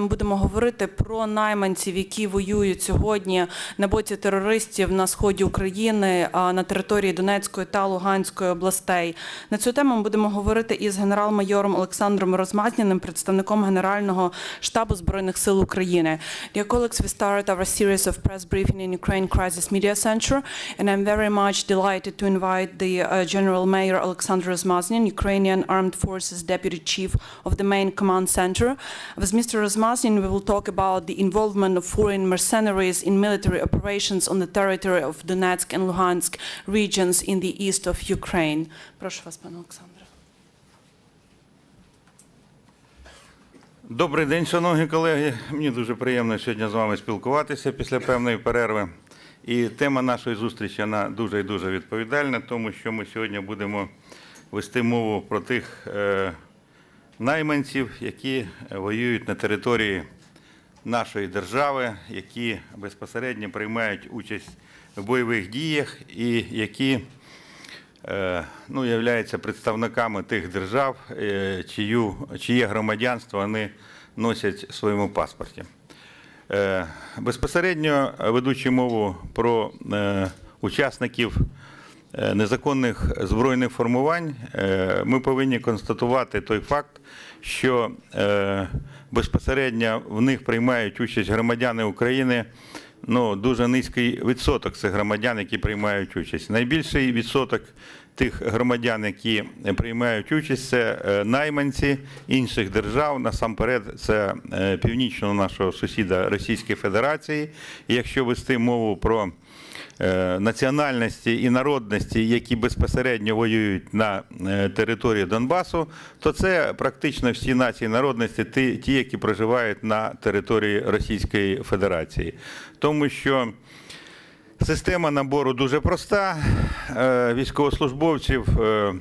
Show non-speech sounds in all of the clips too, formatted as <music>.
Ми будемо говорити про найманців, які воюють сьогодні на боці терористів на сході України на території Донецької та Луганської областей. На цю тему ми будемо говорити із генерал-майором Олександром Розмазняним, представником Генерального штабу збройних сил України. Dear colleagues, we start our series of press briefing in Ukraine Crisis Media Center, and I'm very much delighted to invite the uh, General Mayor Alexander Rozmaznin, Ukrainian Armed Forces Deputy Chief of the Main Command Center. With Mr. Rozmaznin, we will talk about the involvement of foreign mercenaries in military operations on the territory of Donetsk and Luhansk regions in the east of Ukraine. Прошу вас, пане Олександре. Добрий день, шановні колеги. Мені дуже приємно сьогодні з вами спілкуватися після певної перерви. І тема нашої зустрічі вона дуже і дуже відповідальна, тому що ми сьогодні будемо вести мову про тих е, найманців, які воюють на території нашої держави, які безпосередньо приймають участь в бойових діях і які е, ну, являються представниками тих держав, е, чию, чиє громадянство вони носять в своєму паспорті. Е, Безпосередньо ведучи мову про е, учасників е, незаконних збройних формувань, е, ми повинні констатувати той факт, що е, безпосередньо в них приймають участь громадяни України. Ну, дуже низький відсоток цих громадян, які приймають участь. Найбільший відсоток тих громадян, які приймають участь, це е, найманці інших держав. Насамперед, це е, північного нашого сусіда Російської Федерації. І якщо вести мову про е, національності і народності, які безпосередньо воюють на е, території Донбасу, то це практично всі нації народності, ті, які проживають на території Російської Федерації. Тому що Система набору дуже проста. Е, Військовослужбовців е,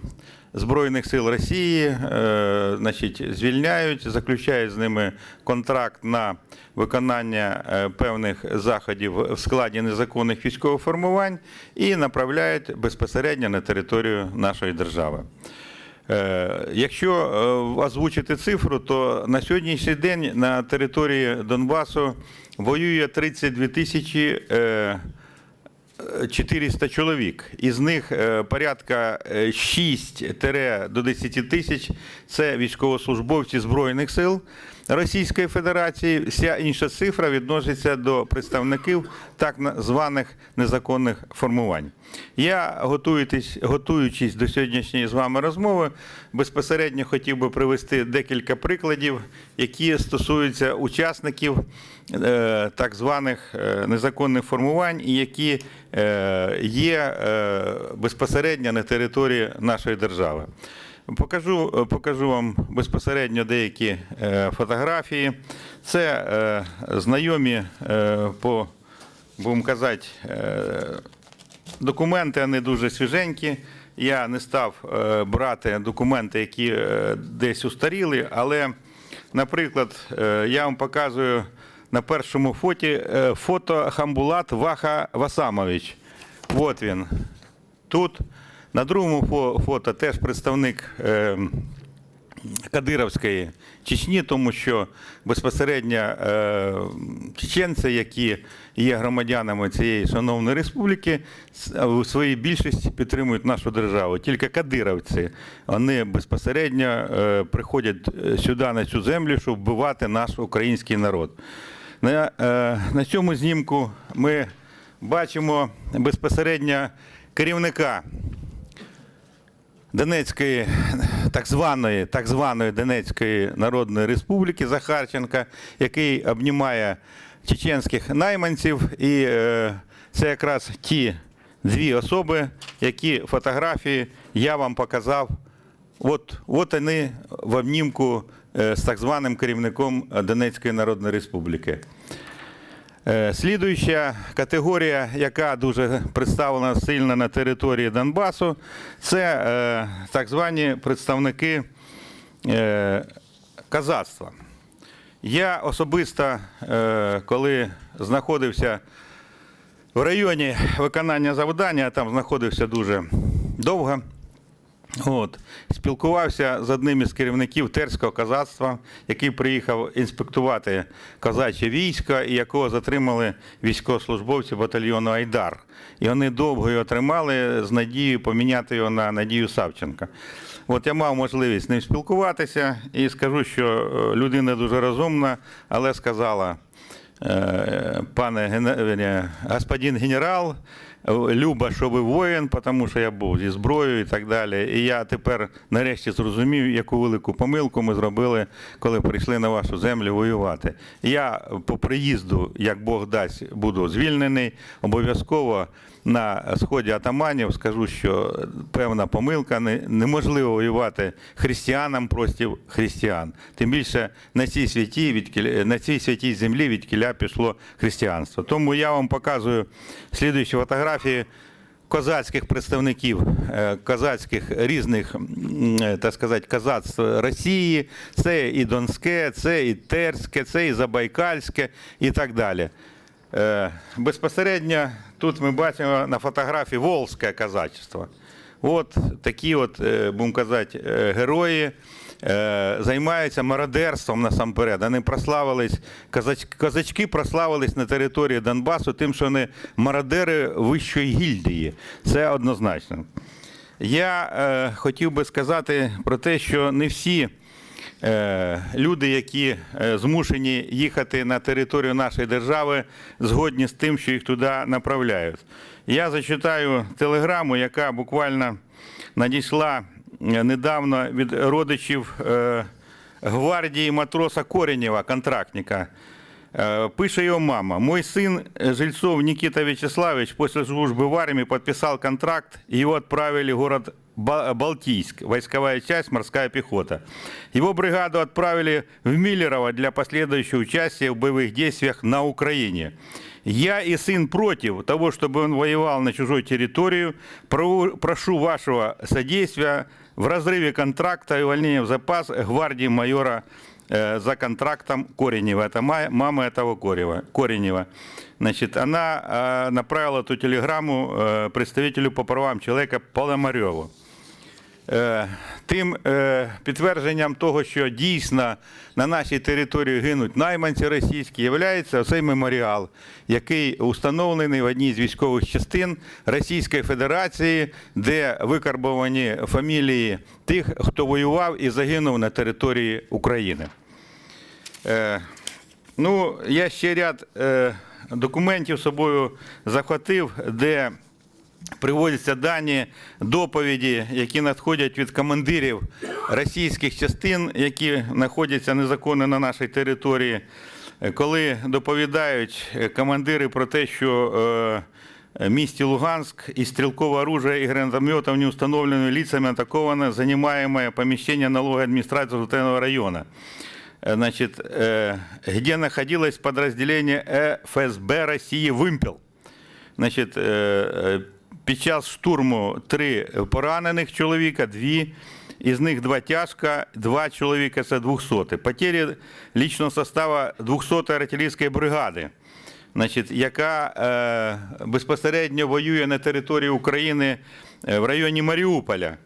Збройних сил Росії е, значить, звільняють, заключають з ними контракт на виконання е, певних заходів в складі незаконних військових формувань і направляють безпосередньо на територію нашої держави. Е, Якщо озвучити цифру, то на сьогоднішній день на території Донбасу воює 32 тисячі 400 чоловік. Із них е, порядка е, 6 до 10 тисяч це військовослужбовці Збройних сил Російської Федерації. Вся інша цифра відноситься до представників так званих незаконних формувань. Я, готуючись, до сьогоднішньої з вами розмови, безпосередньо хотів би привести декілька прикладів, які стосуються учасників е, так званих е, незаконних формувань які е, є безпосередньо на території нашої держави. Покажу, покажу вам безпосередньо деякі е, фотографії. Це е, знайомі е, по, будемо казати, е, документи, вони дуже свіженькі. Я не став е, брати документи, які е, десь устаріли, але, наприклад, е, я вам показую на першому фоті е, фото Хамбулат Ваха Васамович. От він. Тут. На другому фото теж представник е, Кадировської Чечні, тому що безпосередньо е, чеченці, які є громадянами цієї шановної республіки, с- у своїй більшості підтримують нашу державу. Тільки кадировці вони безпосередньо е, приходять е, сюди на цю землю, щоб вбивати наш український народ. На, е, на цьому знімку ми бачимо безпосередньо керівника Донецької так званої, так званої Донецької Народної Республіки Захарченка, який обнімає чеченських найманців. І е, це якраз ті дві особи, які фотографії я вам показав. От, от вони в обнімку е, з так званим керівником Донецької Народної Республіки. Е, Слідуюча категорія, яка дуже представлена сильно на території Донбасу, це е, так звані представники е, казацтва. Я особисто, коли знаходився в районі виконання завдання, там знаходився дуже довго. От. Спілкувався з одним із керівників терського козацтва, який приїхав інспектувати козаче військо, і якого затримали військовослужбовці батальйону Айдар. І вони довго його тримали з надією поміняти його на Надію Савченка. От я мав можливість з ним спілкуватися і скажу, що е, людина дуже розумна, але сказала, Е, пане е, господин генерал, Люба, що ви воїн, тому що я був зі зброєю і так далі. І я тепер нарешті зрозумів, яку велику помилку ми зробили, коли прийшли на вашу землю воювати. Я по приїзду, як Бог дасть, буду звільнений. Обов'язково на сході атаманів скажу, що певна помилка неможливо воювати християнам проти християн. Тим більше на цій святій від на цій святій землі від кіля пішло християнство. Тому я вам показую слідуючі фотографії козацьких представників е, козацьких різних, е, так сказати, козацтв Росії. Це і Донське, це і Терське, це і Забайкальське і так далі. Е, Безпосередньо тут ми бачимо на фотографії Волзьке казачество. От такі, от, е, будемо казати, е, герої займаються мародерством насамперед. Вони прославились, козачки прославились на території Донбасу тим, що вони мародери вищої гільдії. Це однозначно. Я хотів би сказати про те, що не всі люди, які е, змушені їхати на територію нашої держави, згодні з тим, що їх туди направляють. Я зачитаю телеграму, яка буквально надійшла е, недавно від родичів е, гвардії матроса Коренєва, контрактника. Э, Пише його мама. Мой сын э, Жильцов Никита Вячеславович после службы в армии подписал контракт, и его отправили в город Ба- Балтийск, войсковая часть, морская пехота. Его бригаду отправили в Миллерово для последующего участия в боевых действиях на Украине. Я и сын против того, чтобы он воевал на чужой территории. Про- Прошу вашего содействия в разрыве контракта и увольнения в запас гвардии майора э, за контрактом Коренева. Это ма- мама этого Корева, Коренева. Значит, она э, направила эту телеграмму э, представителю по правам человека Пономареву. Е, Тим е, підтвердженням того, що дійсно на нашій території гинуть найманці російські, є цей меморіал, який установлений в одній з військових частин Російської Федерації, де викарбовані фамілії тих, хто воював і загинув на території України. Е, Ну, я ще ряд е, документів собою захватив, де приводяться дані доповіді, які надходять від командирів російських частин, які знаходяться незаконно на нашій території, Е, коли доповідають командири про те, що місті Луганск из стрелкового оружия и гранатометов неустановленными лицами атаковано занимаемое помещение налоговой администрации Золотого района. Э, Значит, э, где находилось подразделение ФСБ России «Вымпел». Значить, е, е, під час штурму три поранених чоловіка, дві, із них два тяжко, два чоловіка це 200. Потері лічного составу 200 артилерійської бригади, значить, яка е, безпосередньо воює на території України е, в районі Маріуполя.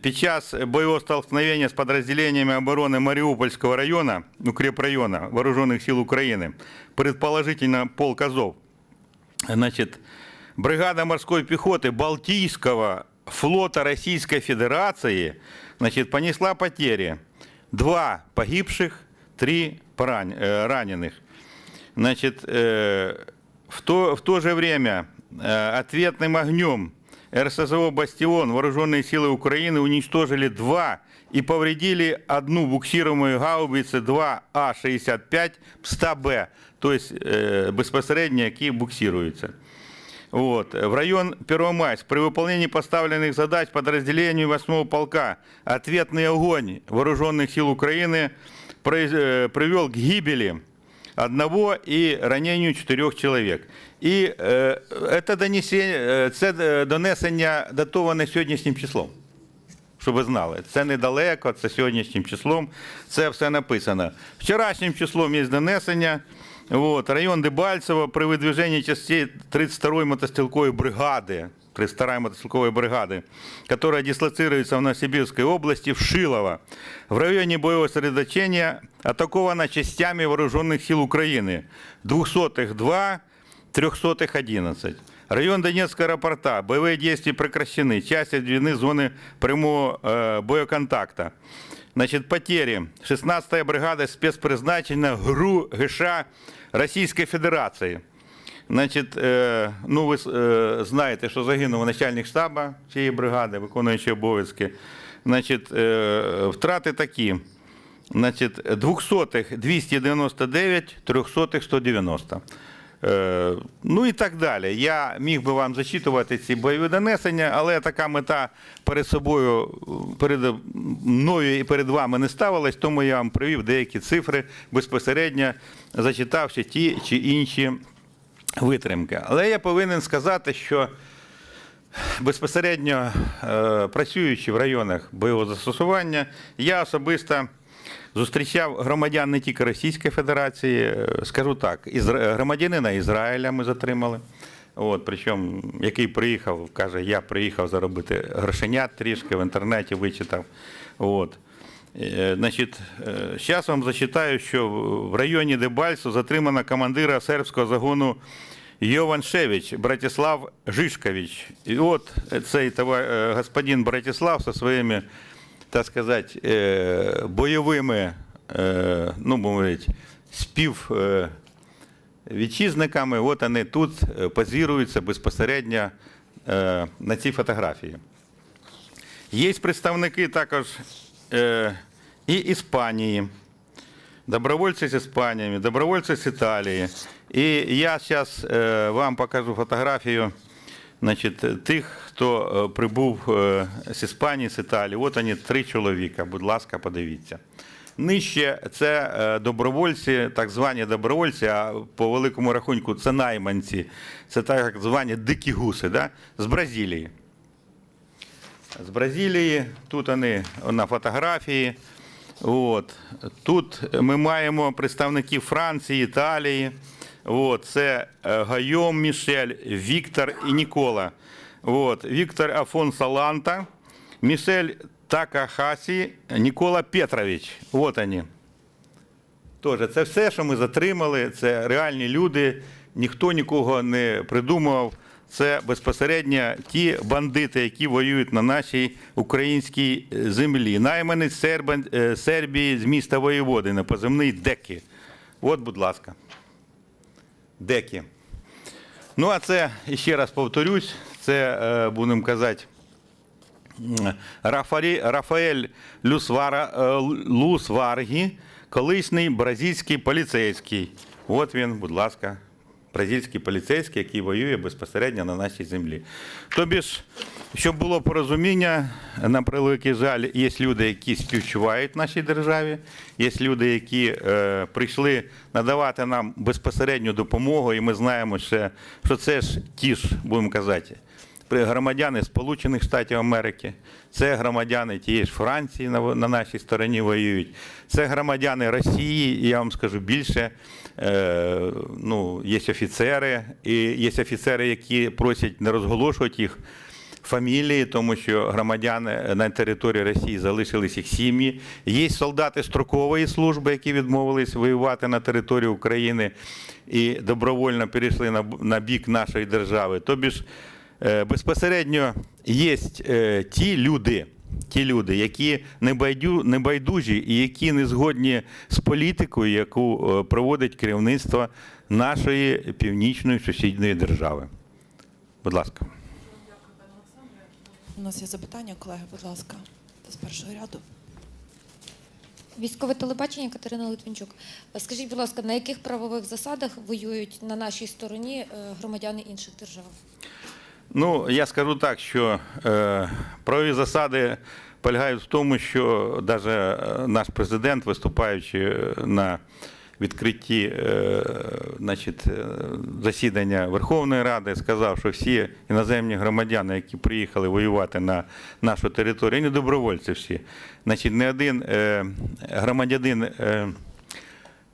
Під час бойового столкновения з підрозділеннями оборони Маріупольського району, укрепрайона Вооружених сил України, предположительно полк Азов, Значит, бригада морской пехоты Балтийского флота Российской Федерации значит, понесла потери. Два погибших, три поран- э, раненых. Значит, э, в, то, в то же время э, ответным огнем РСЗО «Бастион» вооруженные силы Украины уничтожили два и повредили одну буксируемую гаубицу 2А-65 ПСТА-Б, то есть э, безпосередньо, які буксируються. Вот. В район Первомайск при выполнении поставленных задач подразделению 8 полка ответный огонь вооруженных сил Украины произ- э, привел к гибели одного и ранению чотирьох чоловік. І е, це, донесення, це е, донесення датоване сьогоднішнім числом. щоб ви знали. Це недалеко, це сьогоднішнім числом, це все написано. Вчорашнім числом є донесення. Вот, район Дебальцево при выдвижении частей 32-й мотострелковой бригады, 32-й мотострелковой бригады, которая дислоцируется в Новосибирской области, в Шилово, в районе боевого сосредоточения атакована частями вооруженных сил Украины. 200-х 2, 300-х 11. Район Донецкого аэропорта. Боевые действия прекращены. Части отведены зоны прямого э, боеконтакта. Значит, потери. 16-я бригада спецпризначення ГРУ ГШ Російської Федерації. Значить, е, ну ви е, знаєте, що загинув начальник штабу цієї бригади, виконуючий обов'язки. Значить, е, втрати такі. Значить, 200-х 299, 300-х 190. Е, ну і так далі. Я міг би вам зачитувати ці бойові донесення, але така мета перед собою, перед мною і перед вами не ставилась, тому я вам привів деякі цифри безпосередньо зачитавши ті чи інші витримки. Але я повинен сказати, що безпосередньо е, працюючи в районах бойового застосування, я особисто зустрічав громадян не тільки Російської Федерації, е, скажу так, ізра... громадянина Ізраїля ми затримали. От, причому, який приїхав, каже, я приїхав заробити грошенят трішки в інтернеті вичитав. От. Е, Значить, зараз вам зачитаю, що в- районі Дебальцу затримано командира сербського загону Йован Шевич, Братислав Жишкович. І от цей е, господин Братислав зі своїми, так сказати, е, бойовими, е, ну, мовить, спів. е, вітчизниками, от вони тут е, позируються безпосередньо е, на цій фотографії. Є представники також і Іспанії, добровольці з Іспанії, добровольці з Італії. І я зараз вам покажу фотографію значить, тих, хто е, прибув з Іспанії, з Італії. От вони три чоловіка. Будь ласка, подивіться. Нижче це е, добровольці, так звані добровольці, а по великому рахунку це найманці, це так звані дикі гуси да? з Бразилії. З Бразилії, тут вони на фотографії. От. Тут ми маємо представників Франції, Італії. От. Це е, Гайом Мішель, Віктор і Нікола. От. Віктор Афонсо Ланта, Мішель Такахасі, Нікола Петрович. От вони. Тоже це все, що ми затримали, це реальні люди, ніхто нікого не придумував. Це безпосередньо ті бандити, які воюють на нашій українській е, землі. Сербан- е, Сербії з міста Воєводи на поземний Деки. От, будь ласка. Деки. Ну, а це, ще раз повторюсь, це, е, будемо казати, Рафарі, Рафаель Люсвара, Лусваргі, колишній бразильський поліцейський. От він, будь ласка, бразильський поліцейський, який воює безпосередньо на нашій землі. Тобі ж, щоб було порозуміння, на превеликий жаль, є люди, які співчувають нашій державі, є люди, які е, прийшли надавати нам безпосередню допомогу, і ми знаємо, що, що це ж ті ж, будемо казати, громадяни Сполучених Штатів Америки, це громадяни тієї ж Франції на, на нашій стороні воюють, це громадяни Росії, і я вам скажу більше. Е, ну, є офіцери, і є офіцери, які просять не розголошувати їх фамілії, тому що громадяни на території Росії залишились їх сім'ї. Є солдати строкової служби, які відмовились воювати на території України і добровольно перейшли на, бік нашої держави. Тобі ж безпосередньо є е, ті люди. Ті люди, які не не байдужі і які не згодні з політикою, яку е, проводить керівництво нашої північної сусідньої держави. Будь ласка. У нас є запитання, колеги, будь ласка, з першого ряду. Військове телебачення Катерина Литвинчук. Скажіть, будь ласка, на яких правових засадах воюють на нашій стороні е, громадяни інших держав? Ну, я скажу так, що е, правові засади полягають в тому, що навіть наш президент, виступаючи на відкритті е, значить, е, засідання Верховної Ради, сказав, що всі іноземні громадяни, які приїхали воювати на нашу територію, вони добровольці всі. Значить, не один е, громадянин. е,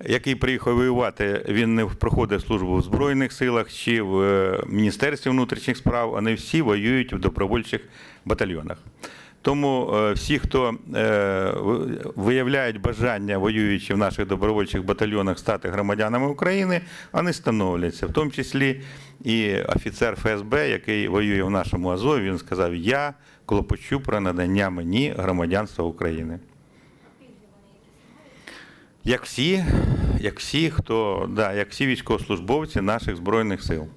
який приїхав воювати, він не проходив службу в Збройних силах чи в е, Міністерстві внутрішніх справ, вони всі воюють в добровольчих батальйонах. Тому е, всі, хто е, виявляють бажання, воюючи в наших добровольчих батальйонах, стати громадянами України, вони становляться. В тому числі і офіцер ФСБ, який воює в нашому Азові, він сказав: Я клопочу про надання мені громадянства України. Як всі, як всі, хто да, як всі військовослужбовці наших збройних сил.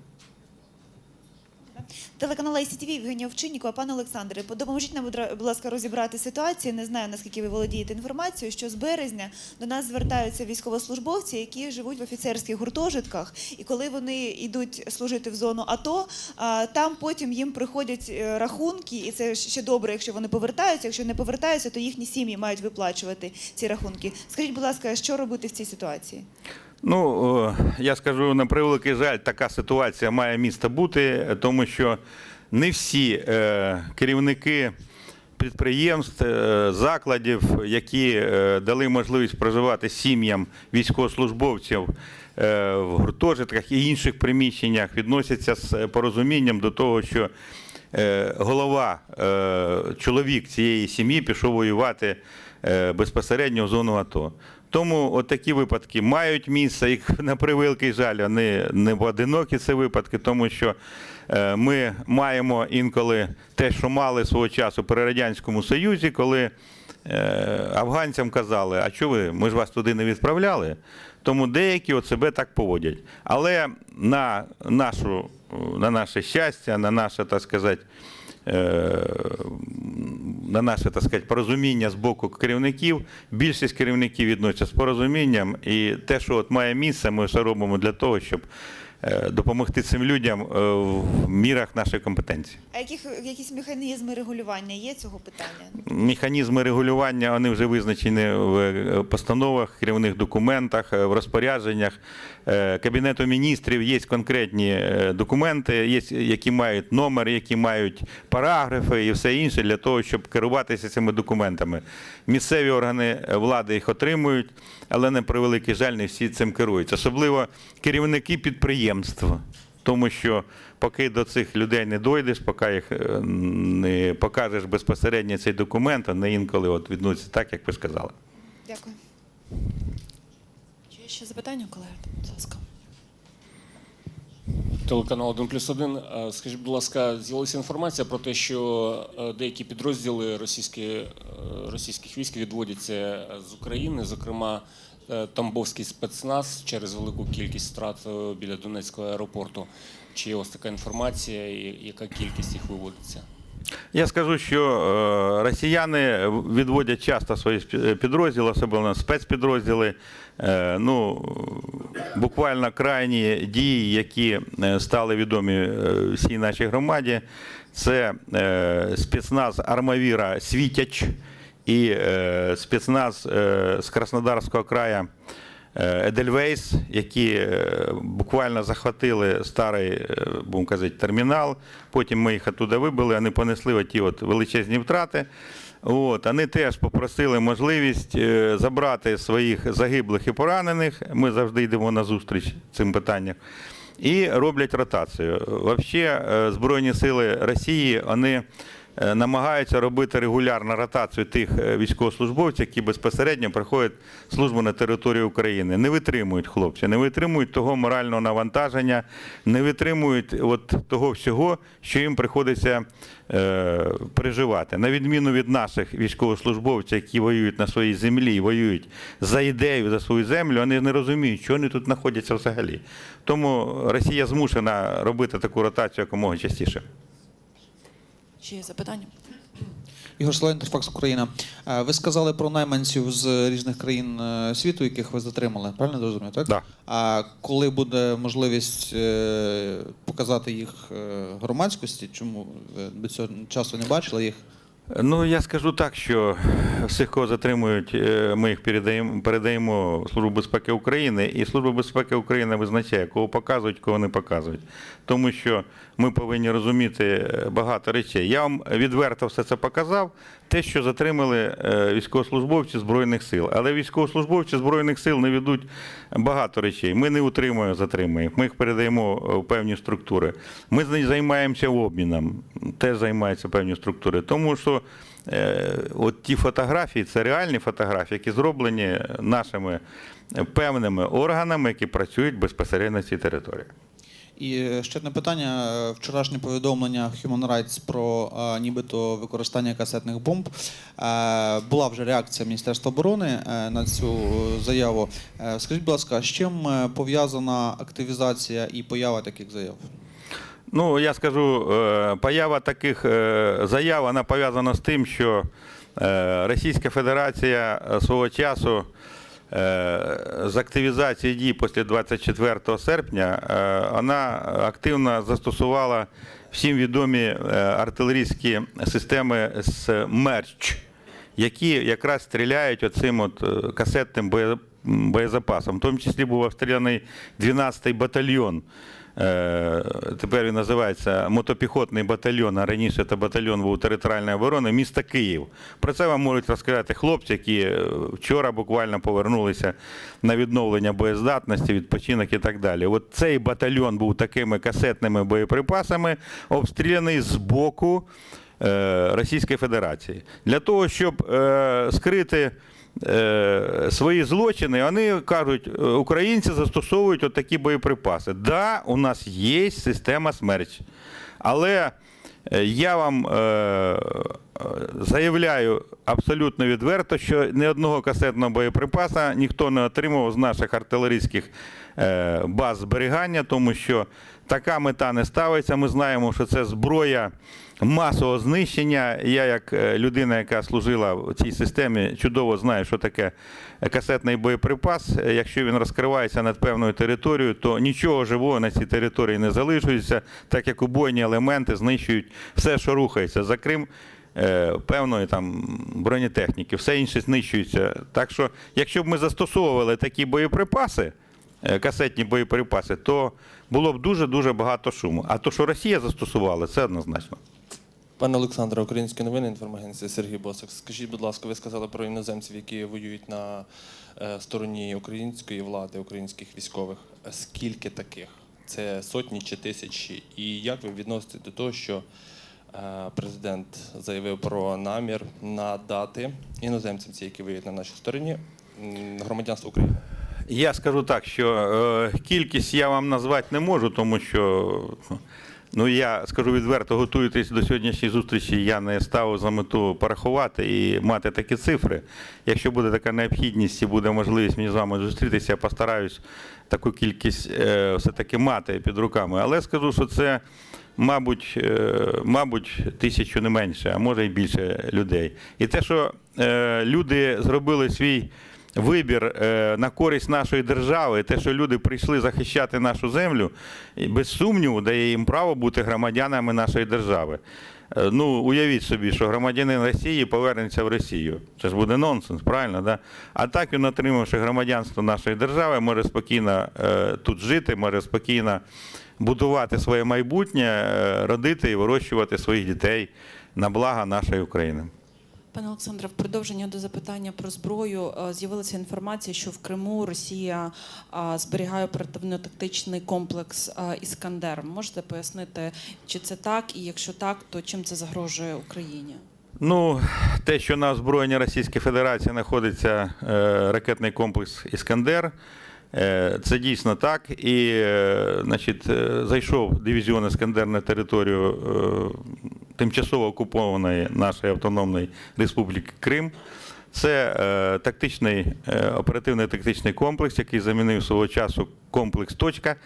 Телеканал ICTV, Євгенія Овчиннікова. Пане Олександре, допоможіть нам, будь ласка, розібрати ситуацію. Не знаю, наскільки ви володієте інформацією, що з березня до нас звертаються військовослужбовці, які живуть в офіцерських гуртожитках. І коли вони йдуть служити в зону АТО, там потім їм приходять е, рахунки, і це ще добре, якщо вони повертаються. Якщо не повертаються, то їхні сім'ї мають виплачувати ці рахунки. Скажіть, будь ласка, що робити в цій ситуації? Ну, я скажу на превеликий жаль, така ситуація має місце бути, тому що не всі е, керівники підприємств, е, закладів, які е, дали можливість проживати сім'ям військовослужбовців е, в гуртожитках і інших приміщеннях, відносяться з порозумінням до того, що е, голова, е, чоловік цієї сім'ї пішов воювати е, безпосередньо в зону АТО. Тому от такі випадки мають місце, їх <laughs> на превеликий жаль, вони не поодинокі це випадки, тому що е, ми маємо інколи те, що мали свого часу при Радянському Союзі, коли е, афганцям казали, а що ви, ми ж вас туди не відправляли. Тому деякі от себе так поводять. Але на, нашу, на наше щастя, на наше, так сказати, на наше так сказати, порозуміння з боку керівників. Більшість керівників відносяться з порозумінням, і те, що от має місце, ми все робимо для того, щоб е, допомогти цим людям е, в мірах нашої компетенції. А яких якісь механізми регулювання є цього питання? Механізми регулювання вони вже визначені в е, постановах, керівних документах, е, в розпорядженнях Е, Кабінету міністрів. Є конкретні е, документи, є, які мають номер, які мають параграфи і все інше для того, щоб керуватися цими документами. Місцеві органи влади їх отримують, але на превеликий жаль, не всі цим керуються. Особливо керівники підприємств. Тому що поки до цих людей не дойдеш, поки їх е, не покажеш безпосередньо цей документ, вони інколи от відносяться так, як ви сказали. Дякую. Чи є ще запитання, колеги? Будь ласка. Телеканал 1 плюс 1. Скажіть, будь ласка, з'явилася інформація про те, що е, деякі підрозділи російські, е, російських військ відводяться з України, зокрема е, Тамбовський спецназ через велику кількість втрат е, біля Донецького аеропорту. Чи є вас така інформація, і яка кількість їх виводиться? Я скажу, що е, росіяни відводять часто свої підрозділи, особливо спецпідрозділи. Е, Ну, буквально крайні дії, які е, стали відомі е, всій нашій громаді, це е, спецназ Армавіра Світяч і е, спецназ е, з Краснодарського краю е, Едельвейс, які буквально захватили старий, будемо казати, термінал. Потім ми їх оттуда вибили, вони понесли оті от величезні втрати. От, вони теж попросили можливість забрати своїх загиблих і поранених. Ми завжди йдемо на зустріч цим питанням. І роблять ротацію. Взагалі, Збройні сили Росії вони намагаються робити регулярну ротацію тих е, військовослужбовців, які безпосередньо проходять службу на території України. Не витримують хлопці, не витримують того морального навантаження, не витримують от того всього, що їм приходиться е, переживати. На відміну від наших військовослужбовців, які воюють на своїй землі, воюють за ідею, за свою землю, вони не розуміють, що вони тут знаходяться взагалі. Тому Росія змушена робити таку ротацію якомога частіше. Ще є запитання? Ігор Славін, Факс Україна. Ви сказали про найманців з різних країн е, світу, яких ви затримали. Правильно я зрозумів, так? Да. А коли буде можливість е, показати їх е, громадськості, чому ви до цього часу не бачили їх? Ну, я скажу так, що всіх, кого затримують, е, ми їх передаємо, передаємо Службу безпеки України, і Служба безпеки України визначає, кого показують, кого не показують. Тому що ми повинні розуміти е, багато речей. Я вам відверто все це показав, те, що затримали е, військовослужбовці Збройних сил. Але військовослужбовці Збройних сил не ведуть багато речей. Ми не утримуємо, затримуємо. Ми їх передаємо в певні структури. Ми займаємося обміном, теж займаються певні структури. Тому що е, от ті фотографії, це реальні фотографії, які зроблені нашими певними органами, які працюють безпосередньо на цій території. І е, ще одне питання. Вчорашнє повідомлення Human Rights про е, нібито використання касетних бомб. Е, Була вже реакція Міністерства оборони е, на цю заяву. Е, Скажіть, будь ласка, з чим пов'язана активізація і поява таких заяв? Ну, я скажу, е, поява таких е, заяв вона пов'язана з тим, що е, Російська Федерація свого часу з активізації дій після 24 серпня вона активно застосувала всім відомі артилерійські системи з мерч, які якраз стріляють оцим от касетним боєзапасом. В тому числі був обстріляний 12-й батальйон. Е, Тепер він називається мотопіхотний батальйон, а раніше це батальйон був територіальної оборони міста Київ. Про це вам можуть розказати хлопці, які е, вчора буквально повернулися на відновлення боєздатності, відпочинок і так далі. От цей батальйон був такими касетними боєприпасами, обстріляний з боку е, Російської Федерації. Для того, щоб скрити е, свої злочини, вони кажуть, е, українці застосовують от такі боєприпаси. Да, у нас є система смерч. Але е, я вам заявляю абсолютно відверто, що ні одного касетного боєприпаса ніхто не отримав з наших артилерійських баз зберігання, тому що така мета не ставиться. Ми знаємо, що це зброя масового знищення. Я, як е, людина, яка служила в цій системі, чудово знаю, що таке касетний боєприпас. Е, Якщо він розкривається над певною територією, то нічого живого на цій території не залишується, так як убойні елементи знищують все, що рухається. За Крим е, певної там бронетехніки, все інше знищується. Так що, якщо б ми застосовували такі боєприпаси, касетні боєприпаси, то було б дуже-дуже багато шуму. А то, що Росія застосувала, це однозначно. Пане Олександре, українські новини, інформагенція Сергій Босик. Скажіть, будь ласка, ви сказали про іноземців, які воюють на е, стороні української влади, українських військових. Скільки таких? Це сотні чи тисячі? І як ви відносите до того, що е, президент заявив про намір надати іноземцям, які воюють на нашій стороні, громадянство України? Я скажу так, що е, кількість я вам назвати не можу, тому що ну я скажу відверто, готуючись до сьогоднішньої зустрічі, я не ставив за мету порахувати і мати такі цифри. Якщо буде така необхідність і буде можливість мені з вами зустрітися, я постараюсь таку кількість е, все-таки мати під руками. Але скажу, що це. Мабуть, е, мабуть, тисячу не менше, а може і більше людей. І те, що люди зробили свій вибір е, на користь нашої держави, те, що люди прийшли захищати нашу землю, без сумніву дає їм право бути громадянами нашої держави. Е, Ну, уявіть собі, що громадянин Росії повернеться в Росію. Це ж буде нонсенс, правильно? Да? А так він, отримавши громадянство нашої держави, може спокійно е, тут жити, може спокійно будувати своє майбутнє, родити і вирощувати своїх дітей на благо нашої України. Пане Олександре, в продовження до запитання про зброю е, з'явилася інформація, що в Криму Росія е, зберігає оперативно-тактичний комплекс е, Іскандер. Можете пояснити, чи це так, і якщо так, то чим це загрожує Україні? Ну, те, що на озброєнні Російської Федерації знаходиться ракетний комплекс Іскандер, це дійсно так. І значить, зайшов дивізіон Іскандер на територію тимчасово окупованої нашої автономної республіки Крим. Це е, тактичний, е, оперативний тактичний комплекс, який замінив свого часу комплекс Точка.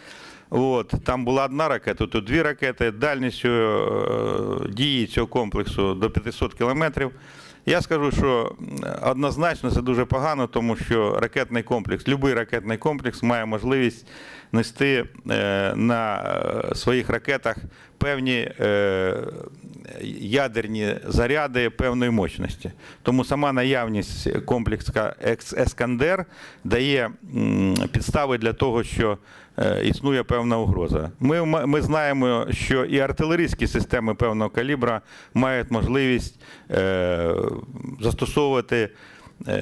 От, там була одна ракета, тут дві ракети. Дальність е, дії цього комплексу до 500 кілометрів. Я скажу, що однозначно це дуже погано, тому що ракетний комплекс, будь-який ракетний комплекс має можливість нести е, на е, своїх ракетах певні е, ядерні заряди певної мощності. Тому сама наявність комплекса Ескандер дає підстави для того, що е, існує певна угроза. Ми, ми знаємо, що і артилерійські системи певного калібра мають можливість е, застосовувати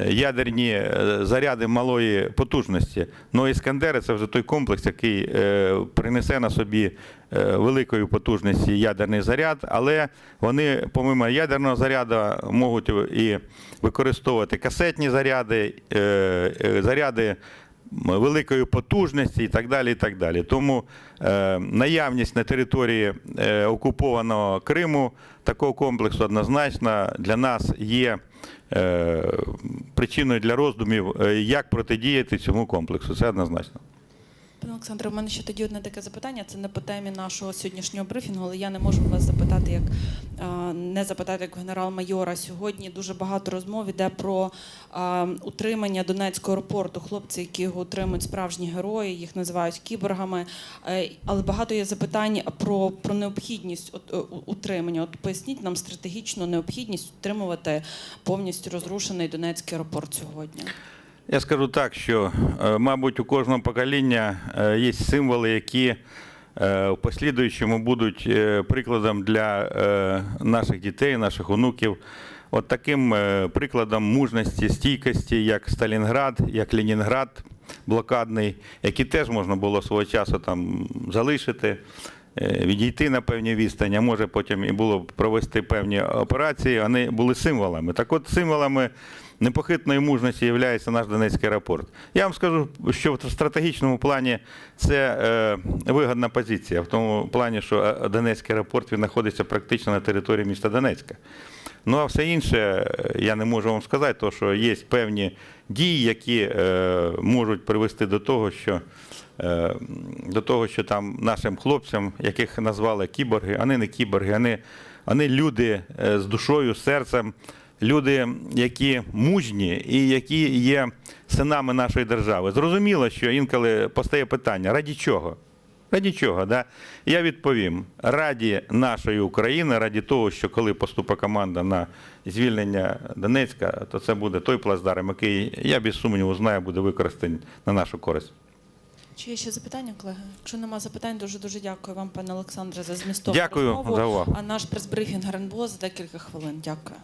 ядерні е, заряди малої потужності. Ну, Іскандери це вже той комплекс, який е, принесе на собі е, великої потужності ядерний заряд, але вони, помимо ядерного заряду, можуть і використовувати касетні заряди, е, е, заряди великої потужності і так далі. І так далі. Тому е, наявність на території е, окупованого Криму такого комплексу однозначно для нас є е, причиною для роздумів, е, як протидіяти цьому комплексу. Це однозначно. Пане Олександре, у мене ще тоді одне таке запитання. Це не по темі нашого сьогоднішнього брифінгу, але я не можу вас запитати, як не запитати як генерал-майора. Сьогодні дуже багато розмов іде про утримання Донецького аеропорту. Хлопці, які його утримують, справжні герої, їх називають кіборгами. Е, Але багато є запитань про, про необхідність е, утримання. От поясніть нам стратегічну необхідність утримувати повністю розрушений Донецький аеропорт сьогодні. Я скажу так, що, е, мабуть, у кожного покоління е, є символи, які е, в послідуючому будуть прикладом для наших дітей, наших онуків. От таким прикладом мужності, стійкості, як Сталінград, як Ленінград блокадний, які теж можна було свого часу там залишити, відійти на певні відстані, а може потім і було провести певні операції. Вони були символами. Так от символами непохитної мужності є наш Донецький аеропорт. Я вам скажу, що в стратегічному плані це е, вигідна позиція, в тому плані, що е, Донецький аеропорт він знаходиться практично на території міста Донецька. Ну а все інше е, я не можу вам сказати, тому що є певні дії, які можуть привести до того, що до того, що там нашим хлопцям, яких назвали кіборги, вони не кіборги, вони, вони люди з душою, серцем, люди, які мужні і які є синами нашої держави. Зрозуміло, що інколи постає питання: раді чого? Раді чого? Да? Я відповім: раді нашої України, раді того, що коли поступить команда на звільнення Донецька, то це буде той плацдарм, який, я без сумніву знаю, буде використаний на нашу користь. Чи є ще запитання, колеги? Якщо нема запитань, дуже дуже дякую вам, пане Олександре, за змістовну Дякую розмову. за увагу. А наш прес-брифінг РНБО за декілька хвилин. Дякую.